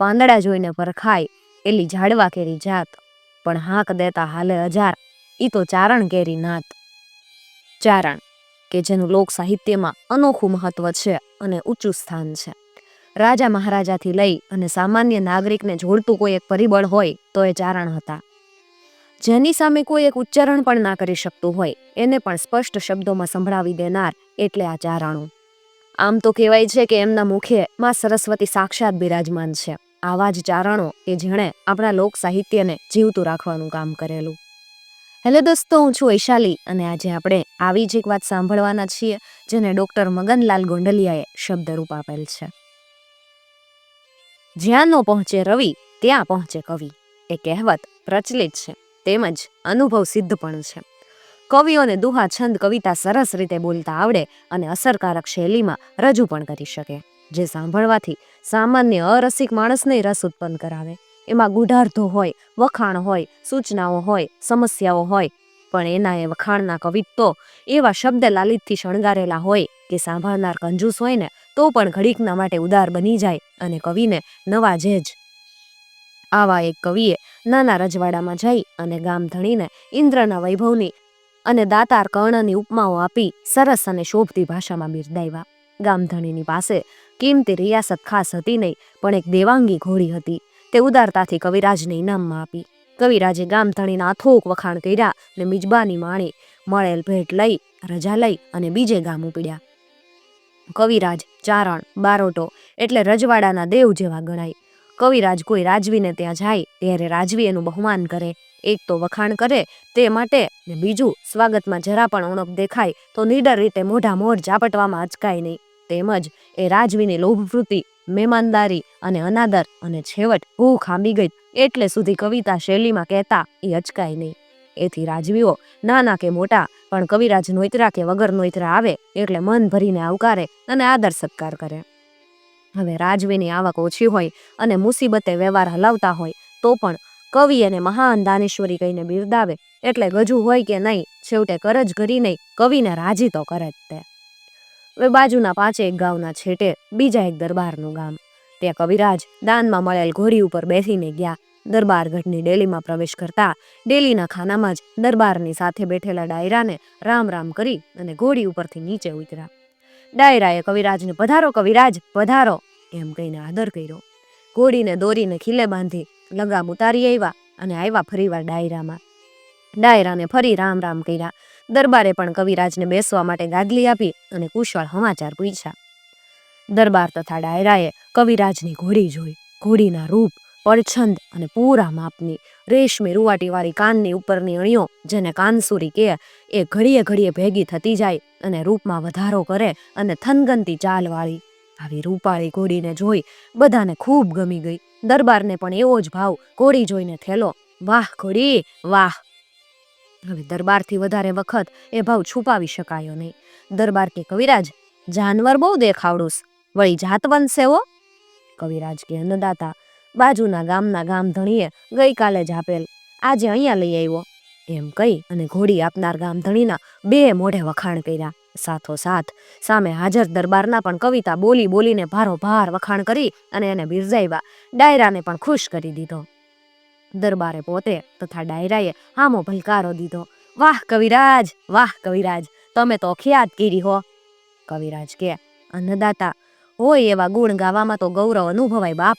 પાંદડા જોઈને પરખાય એલી ઝાડવા કેરી જાત, પણ હાંક દેતા હાલે હજાર ઈ તો ચારણ કેરી નાત. ચારણ, કે જેનું લોક સાહિત્યમાં અનોખું મહત્વ છે અને ઊંચું સ્થાન છે. રાજા મહારાજાથી લઈ અને સામાન્ય નાગરિકને જોડતું કોઈ એક પરિબળ હોય તો એ ચારણ હતા. જેની સામે કોઈ એક ઉચ્ચારણ પણ ના કરી શકતું હોય, એને પણ સ્પષ્ટ શબ્દોમાં સંભળાવી દેનાર એટલે આ ચારણો. આમ તો કહેવાય છે કે એમના મુખે માં સરસ્વતી સાક્ષાત બિરાજમાન છે. આવા જ ચારણો કે જેણે આપણા લોક સાહિત્યને જીવતું રાખવાનું કામ કરેલું. હેલો દોસ્તો, હું છું વૈશાલી અને આજે આપણે આવી જ એક વાત સાંભળવાના છીએ, જેને ડૉક્ટર મગનલાલ ગોંડલિયાએ શબ્દરૂપ આપેલ છે. જ્યાં ન પહોંચે રવિ, ત્યાં પહોંચે કવિ. એ કહેવત પ્રચલિત છે, તેમજ અનુભવ સિદ્ધ પણ છે. કવિઓને દુહા છંદ કવિતા સરસ રીતે બોલતા આવડે અને અસરકારક શૈલીમાં રજૂ પણ કરી શકે. જે સાંભળવાથી સામાન્ય અરસિક માણસને રસ ઉત્પન્ન કરાવે. એમાં ગુઢાર્થો હોય, વખાણ હોય, સૂચનાઓ હોય, સમસ્યાઓ હોય, પણ એના એ વખાણના કવિત્તો એવા શબ્દ લાલિતથી શણગારેલા હોય કે સાંભળનાર કંજૂસ હોય ને, તો પણ ઘડીકના માટે ઉદાર બની જાય અને કવિને નવા જેજ. આવા એક કવિએ નાના રજવાડામાં જઈ અને ગામ ધણીને ઇન્દ્રના વૈભવની અને દાતાર કર્ણની ઉપમાઓ આપી સરસ અને શોભતી ભાષામાં બિરદાવ્યા. ગામધણીની પાસે. કિંમતી રિયાસત ખાસ હતી નહીં, પણ એક દેવાંગી ઘોડી હતી. તે ઉદારતાથી કવિરાજને ઇનામમાં આપી. કવિરાજે ગામધણીના અથોક વખાણ કર્યા ને મિજબાની માણી મળેલ ભેટ લઈ, રજા લઈ અને બીજે ગામ ઉપડ્યા. કવિરાજ ચારણ, બારોટો એટલે રજવાડાના દેવ જેવા ગણાય. કવિરાજ કોઈ રાજવીને ત્યાં જાય, ત્યારે રાજવી એનું બહુમાન કરે. એક તો વખાણ કરે તે માટે ને બીજું સ્વાગતમાં જરા પણ ઉણપ દેખાય, તો નીડર રીતે મોઢા મોઢ ઝાપટવામાં અચકાય નહીં. તેમજ એ રાજવીની લોભવૃત્તિ મહેમાનદારી અને અનાદર અને છેવટ હું ખાંબી ગઈ એટલે સુધી કવિતા શૈલીમાં કહેતા એ અચકાય નહીં. એથી રાજવીઓ નાના કે મોટા, પણ કવિરાજ નોતરા કે વગર નોતરા આવે એટલે મન ભરીને આવકારે અને આદર સત્કાર કરે. હવે રાજવીની આવક ઓછી હોય અને મુસીબતે વ્યવહાર હલાવતા હોય, તો પણ કવિ અને મહાન દાનેશ્વરી કહીને બિરદાવે એટલે ગજુ હોય કે નહીં, છેવટે કરજ કરી નહીં, કવિને રાજી તો કરે જ તે. હવે બાજુના પાંચેક ગામના છેટે બીજા એક દરબારનું ગામ. ત્યાં કવિરાજ દાનમાં મળેલ ઘોડી ઉપર બેસીને ગયા. દરબારગઢની ડેલીમાં પ્રવેશ કરતા ડેલીના ખાનામાં જ દરબારની સાથે બેઠેલા ડાયરાને રામ રામ કરી અને ઘોડી ઉપરથી નીચે ઉતર્યા. ડાયરાએ કવિરાજને, પધારો કવિરાજ, પધારો! એમ કહીને આદર કર્યો. ઘોડીને દોરીને ખીલે બાંધી લગામ ઉતારી આવ્યા અને આવ્યા ફરીવાર ડાયરામાં. ડાયરાને ફરી રામ રામ કર્યા. દરબારે પણ કવિરાજને બેસવા માટે ગાદલી આપી અને કુશળ સમાચાર પૂછ્યા. દરબાર તથા ડાયરાએ કવિરાજની ઘોડી જોઈ. ઘોડીના રૂપ, પડછંદ અને પૂરા માપની રેશમી રૂવાટીવાળી કાનની ઉપરની અણીઓ, જેને કાનસુરી કહે એ ઘડીએ ઘડીએ ભેગી થતી જાય અને રૂપમાં વધારો કરે અને થનગનતી ચાલવાળી આવી રૂપાળી ઘોડીને જોઈ બધાને ખૂબ ગમી ગઈ. દરબારને પણ એવો જ ભાવ ઘોડી જોઈને થેલો, વાહ ઘોડી, વાહ. હવે દરબારથી વધારે વખત એ ભાવ છુપાવી શકાયો નહીં. દરબાર કે કવિરાજ, જાનવર બહુ દેખાવડું વળી જાતવંત હો? કવિરાજ કે અન્નદાતા, બાજુના ગામના ગામ ધણીએ ગઈકાલે જ આપેલ, આજે અહીંયા લઈ આવ્યો. એમ કહી અને ઘોડી આપનાર ગામ ધણીના બે મોઢે વખાણ કર્યા. સાથોસાથ સામે હાજર દરબારના પણ કવિતા બોલી બોલીને ભારો ભાર વખાણ કરી અને એને બિરજાવ્યા ડાયરાને પણ ખુશ કરી દીધો. દરબારે પોતે તથા ડાયરાએ હામો ભલકારો દીધો. વાહ, કવિરાજ! વાહ, કવિરાજ! તમે તો ખ્યાત કીરી હો. કવિરાજ કે, અન્નદાતા, હોય એવા ગુણ ગાવામાં તો ગૌરવ અનુભવાય બાપ.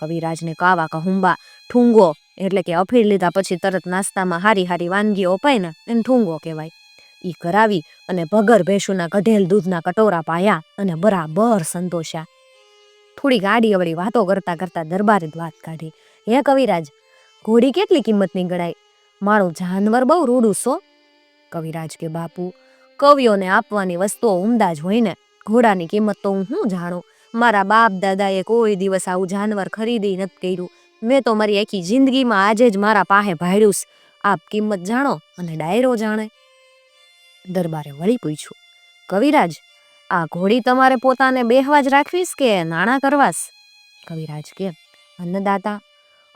કવિરાજને કાવા કહુંબા, ઠુંગો! એટલે કે અફીણ લીધા પછી તરત નાસ્તામાં હારી હારી વાનગીઓ અપાય ને એને ઠુંગો કહેવાય. ઈ કરાવી અને ભગર ભેંસુના કઢેલ દૂધના કટોરા પાયા અને બરાબર સંતોષ્યા. થોડી ગાડી અવળી વાતો કરતા કરતા દરબારે વાત કાઢી. હે કવિરાજ, ઘોડી કેટલી કિંમતની ગણાય? મારું જાનવર બહુ રૂડું સો કવિરાજ કે બાપુ, કવિઓને આપવાની વસ્તુઓ ઉમદા જ હોય ને. ઘોડાની કિંમત તો હું શું જાણું? મારા બાપ દાદાએ કોઈ દિવસ આવું જાનવર ખરીદી નથી કર્યું. મેં તો મારી આખી જિંદગીમાં આજે જ મારા પાસે ભાડ્યું આપ કિંમત જાણો અને ડાયરો જાણે. દરબારે વળી પૂછ્યું, કવિરાજ, આ ઘોડી તમારે પોતાને બેહવા જ રાખવીશ કે નાણાં કરવાસ કવિરાજ કે, અન્નદાતા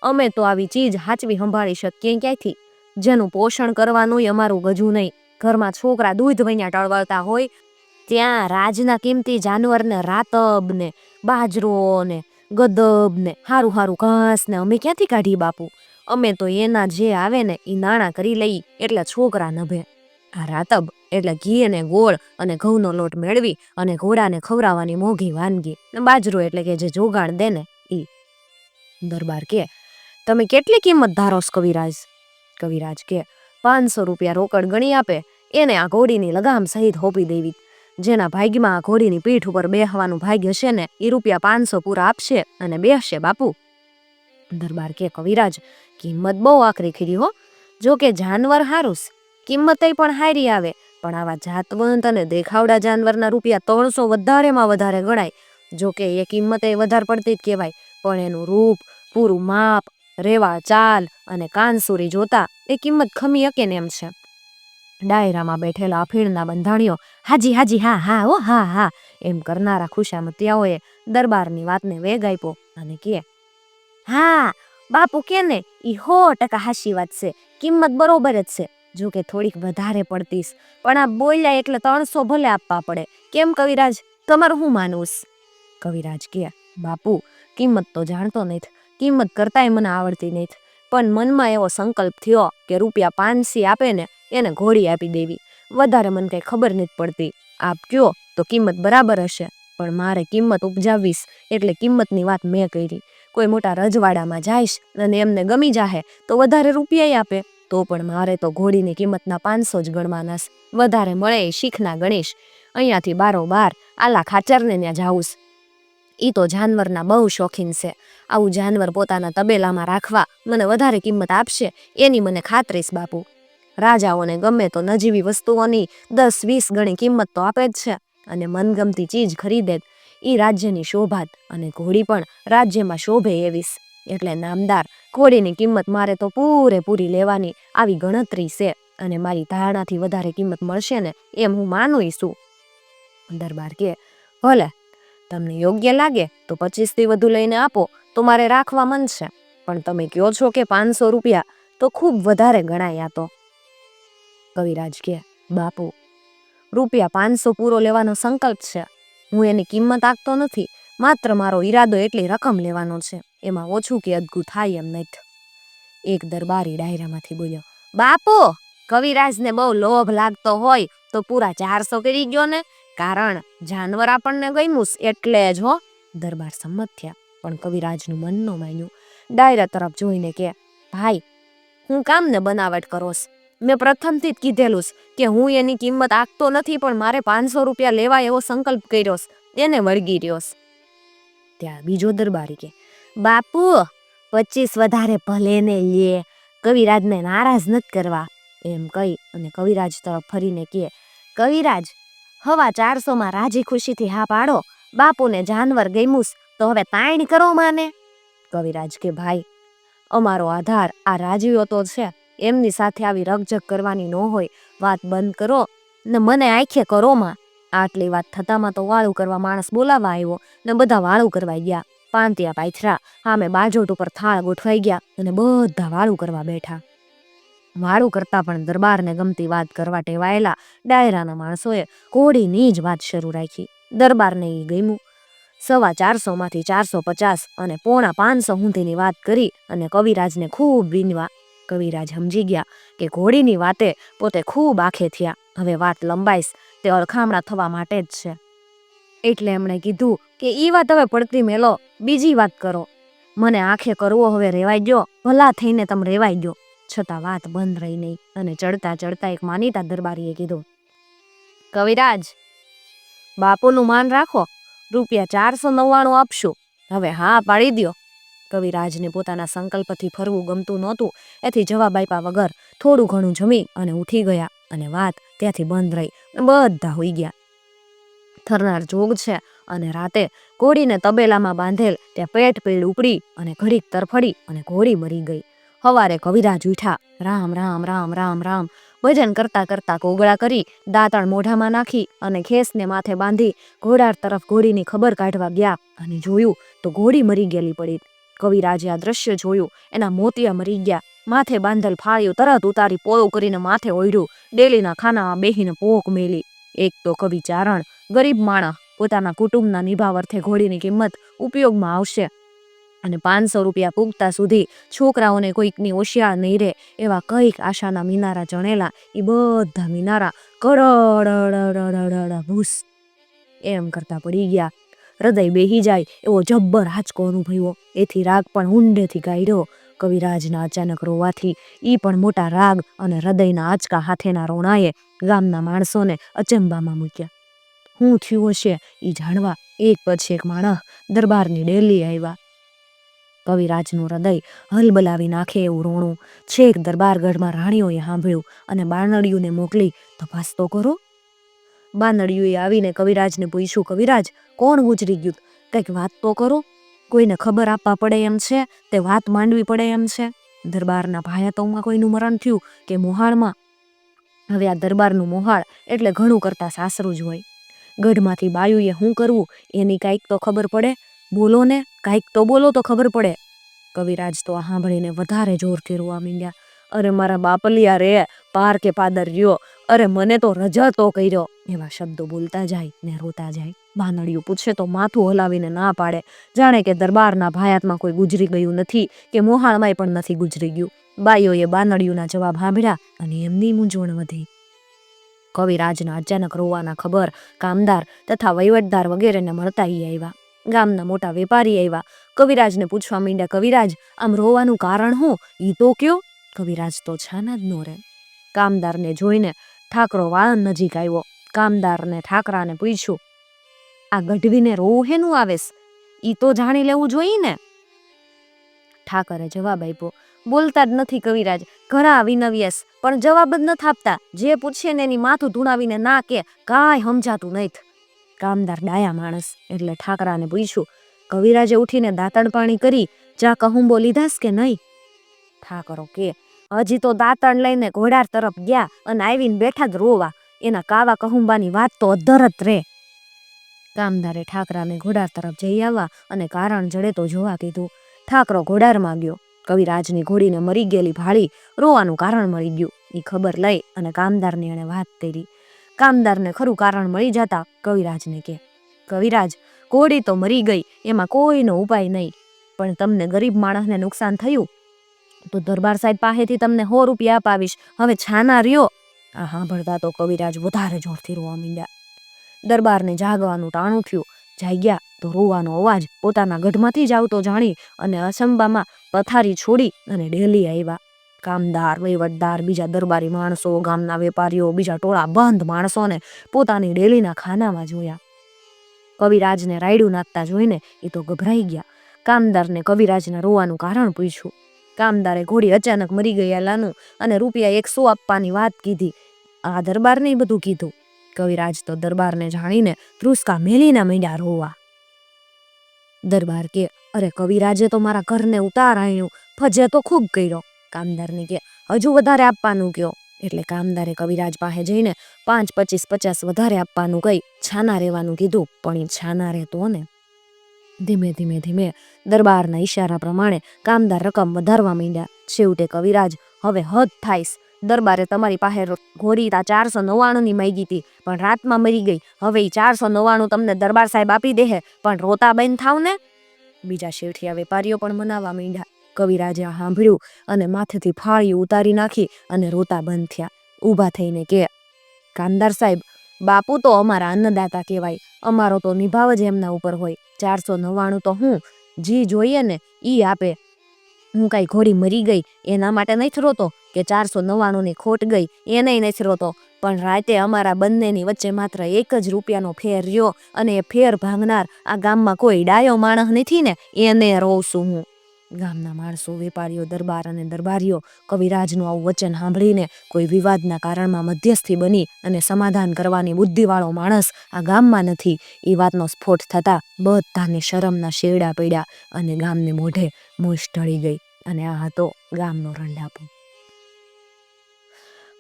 અમે તો આવી ચીજ હાચવી સંભાળી શકીએ ક્યાંથી જેનું પોષણ કરવાનું અમારું ગજુ નહીં. ઘરમાં છોકરા દૂધ વૈયા ટળવળતા હોય, ત્યાં રાજના કિંમતી જાનવરને રાતબ ને બાજરો ને ગદબ ને હારું હારું ઘાસ ને અમે ક્યાંથી કાઢી બાપુ? અમે તો એના જે આવે ને એ નાણાં કરી લઈ એટલે છોકરા નભે. આ રાતબ એટલે ઘી અને ગોળ અને ઘઉંનો લોટ મેળવી અને ઘોડાને ખવડાવવાની મોઘી વાનગી. બાજરો એટલે કે જે જોગાણ દે ને એ દરબાર કે તમે કેટલી કિંમત ધારો કવિરાજ? કવિરાજ કે, પાંચસો રૂપિયા રોકડ ગણી આપે, એને આ ઘોડીની લગામ સહિત હોપી દેવી. જેના ભાગ્યમાં આ ઘોડીની પીઠ ઉપર બેહવાનું ભાગ્ય હશે ને એ રૂપિયા પાંચસો પૂરા આપશે અને બેહશે બાપુ. દરબાર કે, કવિરાજ, કિંમત બહુ આકરી ખીરી હો. જો કે જાનવર હારુસ છે. કિંમતે પણ હારી આવે, પણ આવા જાતવંત અને દેખાવડા જાનવરના રૂપિયા ત્રણસો વધારેમાં વધારે ગણાય. જો કે એ કિંમતે વધારે પડતી જ કહેવાય, પણ એનું રૂપ, પૂરું માપ રેવા, ચાલ અને કાનસુરી જોતા એ કિંમત ખમી શકે ને એમ છે. ડાયરામાં બેઠેલા અફીણના બંધાણીઓ, હાજી હાજી, હા હા, ઓ, હા હા, એમ કરનારા ખુશામતિયાઓએ દરબારની વાતને વેગ આપ્યો અને કે હા, બાપુ કે ને ઈ હો ટકા હાશી વાત છે, કિંમત બરોબર જ છે જો કે થોડીક વધારે પડતીસ પણ આ બોલ્યા એટલે ત્રણસો ભલે આપવા પડે, કેમ કવિરાજ, તમારું હું માનવું કવિરાજ કે બાપુ, કિંમત તો જાણતો નથી કિંમત કરતાંય મને આવડતી નહીં. પણ મનમાં એવો સંકલ્પ થયો કે રૂપિયા પાંચસી આપે ને એને ઘોડી આપી દેવી. વધારે મને કંઈ ખબર નથી પડતી. આપ કયો તો કિંમત બરાબર હશે. પણ મારે કિંમત ઉપજાવીશ એટલે કિંમતની વાત મેં કરી. કોઈ મોટા રજવાડામાં જઈશ અને એમને ગમી જાહે તો વધારે રૂપિયા આપે. તો પણ મારે તો ઘોડીની કિંમતના પાંચસો જ ગણવાના વધારે મળે એ શીખના ગણીશ. અહીંયાથી બારોબાર આલા ખાચરને ત્યાં જાઉં ઈ તો જાનવરના બહુ શોખીન છે. આવું જાનવર પોતાના તબેલામાં રાખવા મને વધારે કિંમત આપશે, એની મને ખાતરીશ બાપુ. રાજાઓને ગમે તો નજીવી વસ્તુઓની દસ વીસ ગણી કિંમત તો આપે જ છે અને મનગમતી ચીજ ખરીદે. ઈ રાજ્યની શોભાત અને ઘોડી પણ રાજ્યમાં શોભે એવીસ એટલે નામદાર, ઘોડીની કિંમત મારે તો પૂરેપૂરી લેવાની આવી ગણતરી છે અને મારી ધારણાથી વધારે કિંમત મળશે ને એમ હું માનું છું. દરબાર કે, ભલે, તમને યોગ્ય લાગે તો પચીસથી વધુ લઈને આપો તો મારે રાખવા મન છે. પણ તમે કહો છો કે પાંચસો રૂપિયા, તો ખૂબ વધારે ગણાય તો. કવિરાજ કે બાપુ, રૂપિયા પાંચસો પૂરો લેવાનો સંકલ્પ છે. હું એની કિંમત આપતો નથી. માત્ર મારો ઈરાદો એટલી રકમ લેવાનો છે. એમાં ઓછું કે અદગું થાય એમ નહીં એક દરબારી ડાયરામાંથી બોલ્યો, બાપુ, કવિરાજને બહુ લોભ લાગતો હોય તો પૂરા ચારસો કરી ગયો ને? કારણ જાનવર આપણને ગમ્યું એટલે જ હો. દરબાર સંમત થયા. પણ કવિરાજનું મન ન માન્યું. ડાયરા તરફ જોઈને કે, ભાઈ, હું કામને બનાવટ કરોસ? મેં પ્રથમથી જ કીધેલું કે હું એની કિંમત આંકતો નથી પણ મારે પાંચસો રૂપિયા લેવા એવો સંકલ્પ કર્યો છે એને વળગી રહ્યો ત્યાં બીજો દરબારી કે, બાપુ, પચીસ વધારે ભલે ને લે. કવિરાજને નારાજ નથી કરવા. એમ કહી અને કવિરાજ તરફ ફરીને કહે કવિરાજ, હવા ચારસોમાં રાજી ખુશીથી હા પાડો. બાપુને જાનવર ગમ્યું તો હવે તાણ કરો માને. કવિરાજ કે, ભાઈ, અમારો આધાર આ રાજીઓ તો છે. એમની સાથે આવી રકઝક કરવાની ન હોય. વાત બંધ કરો ને મને આંખે કરો માં. આટલી વાત થતામાં તો વાળું કરવા માણસ બોલાવા આવ્યો ને બધા વાળું કરવા ગયા. પાંતિયા પાથરા સામે બાજોટ ઉપર થાળ ગોઠવાઈ ગયા અને બધા વાળું કરવા બેઠા. વાળું કરતા પણ દરબારને ગમતી વાત કરવા ટેવાયેલા ડાયરાના માણસોએ કોડીની જ વાત શરૂ રાખી. દરબારને એ ગમ્યું. સવા ચારસોમાંથી ચારસો પચાસ અને પોણા પાંચસો સુધીની વાત કરી અને કવિરાજને ખૂબ વિનવા, કવિરાજ સમજી ગયા કે ઘોડીની વાતે પોતે ખૂબ આંખે થયા. હવે વાત લંબાઈશ, તે અળખામણા થવા માટે જ છે. એટલે એમણે કીધું કે ઈ વાત હવે પડતી મેલો, બીજી વાત કરો. મને આંખે કરવો હવે રેવાઈ ગયો, ભલા થઈને તમે રેવાઈ ગયો. છતાં વાત બંધ રહી નહીં અને ચડતા ચડતા એક માનીતા દરબારીએ કીધું, કવિરાજ, બાપુનું માન રાખો. રૂપિયા ચારસો નવ્વાણું આપશું. હવે હા પાડી દો કવિરાજને પોતાના સંકલ્પથી ફરવું ગમતું નહોતું. એથી જવાબ આપ્યા વગર થોડું ઘણું જમી અને ઉઠી ગયા અને વાત ત્યાંથી બંધ રહી બધા હોઈ ગયા. થરનાર જોગ છે અને રાતે ઘોડીને તબેલામાં બાંધેલ ત્યાં પેટ પીડ ઉપડી અને ઘડીક તરફડી અને ઘોડી મરી ગઈ. હવારે કવિરાજ ઉઠ્યા. રામ રામ રામ રામ રામ ભજન કરતા કરતા કોગળા કરી દાંતણ મોઢામાં નાખી અને ખેસને માથે બાંધી ઘોડાર તરફ ઘોડીની ખબર કાઢવા ગયા અને જોયું તો ઘોડી મરી ગયેલી પડી. કવિરાજે આ દ્રશ્ય જોયું, એના મોતિયા મરી ગયા. માથે બાંધેલ ફાળ્યું તરત ઉતારી પોળો કરીને માથે ઓઢ્યું ડેલીના ખાનામાં બેહીને પોક મેલી. એક તો કવિ ચારણ ગરીબ માણસ પોતાના કુટુંબના નિભાવ અર્થે ઘોડીની કિંમત ઉપયોગમાં આવશે. અને પાંચસો રૂપિયા પૂગતા સુધી છોકરાઓને કોઈકની હોશિયાર નહીં રહે એવા કંઈક આશાના મિનારા ચણેલા એ બધા મિનારા કરડ ભૂસ એમ કરતા પડી ગયા હૃદય બેહી જાય એવો જબ્બર આંચકો અનુભવ્યો એથી રાગ પણ ઊંડેથી ગાયરો કવિરાજના અચાનક રોવાથી એ પણ મોટા રાગ અને હૃદયના આંચકા હાથેના રોણાએ ગામના માણસોને અચંબામાં મૂક્યા શું થયું હશે એ જાણવા એક પછી એક માણસ દરબારની ડેલી આવ્યા કવિરાજનું હૃદય હલબલાવી નાખે એવું રોણું છેક દરબારગઢમાં રાણીઓએ સાંભળ્યું અને બાનડીયુને મોકલી, તપાસ તો કરો. બાનડિયુએ આવીને કવિરાજને પૂછ્યું, કવિરાજ, કોણ ગુજરી ગયું? કંઈક વાત તો કરો. કોઈને ખબર આપવા પડે એમ છે, તે વાત માંડવી પડે એમ છે. દરબારના ભાયાતોમાં કોઈનું મરણ થયું કે મોહાળમાં? હવે આ દરબારનું મોહાળ એટલે ઘણું કરતા સાસરું જ હોય. ગઢમાંથી બાયુએ શું કરવું એની કાંઈક તો ખબર પડે. બોલો ને, કાંઈક તો બોલો તો ખબર પડે. કવિરાજ તો આ સાંભળીને વધારે જોરથી રોવા માંડ્યા. અરે મારા બાપલિયા રે, પાર કે પાદર રહ્યો. અરે મને તો રજા તો કર્યો. એવા શબ્દો બોલતા જાય ને રોતા જાય. બાનડિયું પૂછે તો માથું હલાવીને ના પાડે. જાણે કે દરબારના ભાયાતમાં કોઈ ગુજરી ગયું નથી કે મોહાળમાંય પણ નથી ગુજરી ગયું. બાઈઓએ બાનડિયુંના જવાબ સાંભળ્યા અને એમની મૂંઝવણ વધી. કવિરાજના અચાનક રોવાના ખબર કામદાર તથા વહીવટદાર વગેરેને મળતા આવ્યા. ગામના મોટા વેપારી આવ્યા. કવિરાજને પૂછવા માંડ્યા, કવિરાજ, આમ રોવાનું કારણ હું ઈ તો કયો? કવિરાજ તો છાના જ નો રે. કામદારને જોઈને ઠાકરો વાળન નજીક આવ્યો. કામદારને ઠાકરાને પૂછ્યું, આ ગઢવીને રોવું હેનું આવેશ? ઈ તો જાણી લેવું જોઈએ ને? ઠાકરે જવાબ આપ્યો, બોલતા જ નથી કવિરાજ, ઘણા વિનવ્યસ, પણ જવાબ જ નથી આપતા. જે પૂછે ને એની માથું ધૂણાવીને ના કે, કાંઈ સમજાતું નહીં કામદાર ડાયા માણસ એટલે ઠાકરાને પૂછ્યું, કવિરાજે ઉઠીને દાંતણ પાણી કરી ચા કહુંબો લીધાસ કે નહીં? ઠાકરો કે, હજી તો દાંતણ લઈને ઘોડાર તરફ ગયા અને આવીને બેઠા જ રોવા. એના કાવા કહુંબાની વાત તો અધર જ રે. કામદારે ઠાકરાને ઘોડાર તરફ જઈ આવવા અને કારણ જડે તો જોવા કીધું. ઠાકરો ઘોડારમાં ગયો કવિરાજની ઘોડીને મરી ગયેલી ભાળી રોવાનું કારણ મળી ગયું. એ ખબર લઈ અને કામદારની એણે વાત કરી. કામદારને ખરું કારણ મળી જતા કવિરાજને કે, કવિરાજ, કોડી તો મરી ગઈ, એમાં કોઈનો ઉપાય નહીં. પણ તમને ગરીબ માણસને નુકસાન થયું? તો દરબાર સાહેબ પાસેથી તમને સો રૂપિયા અપાવીશ. હવે છાના રહ્યો. આ સાંભળતા તો કવિરાજ વધારે જોરથી રોવા માંડ્યા. દરબારને જાગવાનું ટાણું થયું. જાગ્યા તો રોવાનો અવાજ પોતાના ગઢમાંથી જ આવતો જાણી અને અસંબામાં પથારી છોડી અને ડેલી આવ્યા. કામદાર, વહીવટદાર, બીજા દરબારી માણસો, ગામના વેપારીઓ, બીજા ટોળા બંધ માણસોને પોતાની ડેલીના ખાનામાં જોયા. કવિરાજને રાયડું નાખતા જોઈને એ તો ગભરાઈ ગયા. કામદારને કવિરાજના રોવાનું કારણ પૂછ્યું. કામદારે ઘોડી અચાનક મરી ગયેલાનું અને રૂપિયા એકસો આપવાની વાત કીધી. આ દરબારને બધું કીધું. કવિરાજ તો દરબારને જાણીને ધ્રુસકા મેલીના મીંડા રોવા. દરબાર કે, અરે કવિરાજે તો મારા ઘરને ઉતાર આણ્યું ફજે તો ખૂબ કર્યો. કામદારને કે હજુ વધારે આપવાનું કહો એટલે કામદારે કવિરાજ પાસે જઈને પાંચ, પચીસ, પચાસ વધારે આપવાનું કહી છાના રહેવાનું કીધું, પણ એ છાના રહેતો ને. ધીમે ધીમે ધીમે દરબારના ઈશારા પ્રમાણે કામદાર રકમ વધારવા માંડ્યા. છેવટે કવિરાજ, હવે હદ થાઈશ દરબારે તમારી પાસે ઘોરી તા ચારસો નવ્વાણુંની માગી હતી પણ રાતમાં મરી ગઈ. હવે એ ચારસો નવ્વાણું તમને દરબાર સાહેબ આપી દેહે, પણ રોતા બંધ થાવ ને. બીજા શેઠિયા વેપારીઓ પણ મનાવવા માંડ્યા. કવિરાજે આ સાંભળ્યું અને માથેથી ફાળી ઉતારી નાખી અને રોતા બંધ થયા. ઊભા થઈને કે, કામદાર સાહેબ, બાપુ તો અમારા અન્નદાતા કહેવાય. અમારો તો નિભાવ જ એમના ઉપર હોય. ચારસો નવ્વાણું તો હું, જી જોઈએ ને, ઈ આપે. હું કાંઈ ઘોડી મરી ગઈ, એના માટે નથી રોતો કે ચારસો નવ્વાણુંની ખોટ ગઈ એને નથી રોતો. પણ રાતે અમારા બંનેની વચ્ચે માત્ર એક જ રૂપિયાનો ફેર રહ્યો અને એ ફેર ભાંગનાર આ ગામમાં કોઈ ડાયો માણસ નથી ને, એને રોઉં છું હું. ગામના માણસો, વેપારીઓ, દરબાર અને દરબારીઓ કવિરાજનું આવું વચન સાંભળીને કોઈ વિવાદના કારણમાં મધ્યસ્થી બની અને સમાધાન કરવાની બુદ્ધિવાળો માણસ આ ગામમાં નથી. એ વાતનો સ્ફોટ થતાં બધાને શરમના શેરડા પડ્યા અને ગામને મોઢે મૂછ ઢળી ગઈ અને આ હતો ગામનો રંડાપો.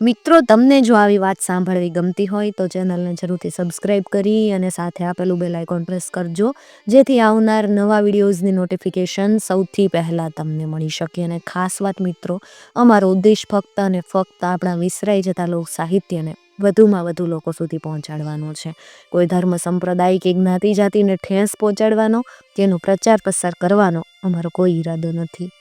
મિત્રો, તમને જો આવી વાત સાંભળવી ગમતી હોય, તો ચેનલને જરૂરથી સબસ્ક્રાઈબ કરી અને સાથે આપેલું બેલ આઇકોન પ્રેસ કરજો, જેથી આવનાર નવા વિડીયોઝની નોટિફિકેશન સૌથી પહેલાં તમને મળી શકે. અને ખાસ વાત, મિત્રો, અમારો ઉદ્દેશ ફક્ત અને ફક્ત આપણા વિસરાઈ જતા લોક સાહિત્યને વધુમાં વધુ લોકો સુધી પહોંચાડવાનો છે. કોઈ ધર્મ સંપ્રદાય કે જ્ઞાતિ જાતિને ઠેસ પહોંચાડવાનો તેનો પ્રચાર પ્રસાર કરવાનો અમારો કોઈ ઈરાદો નથી.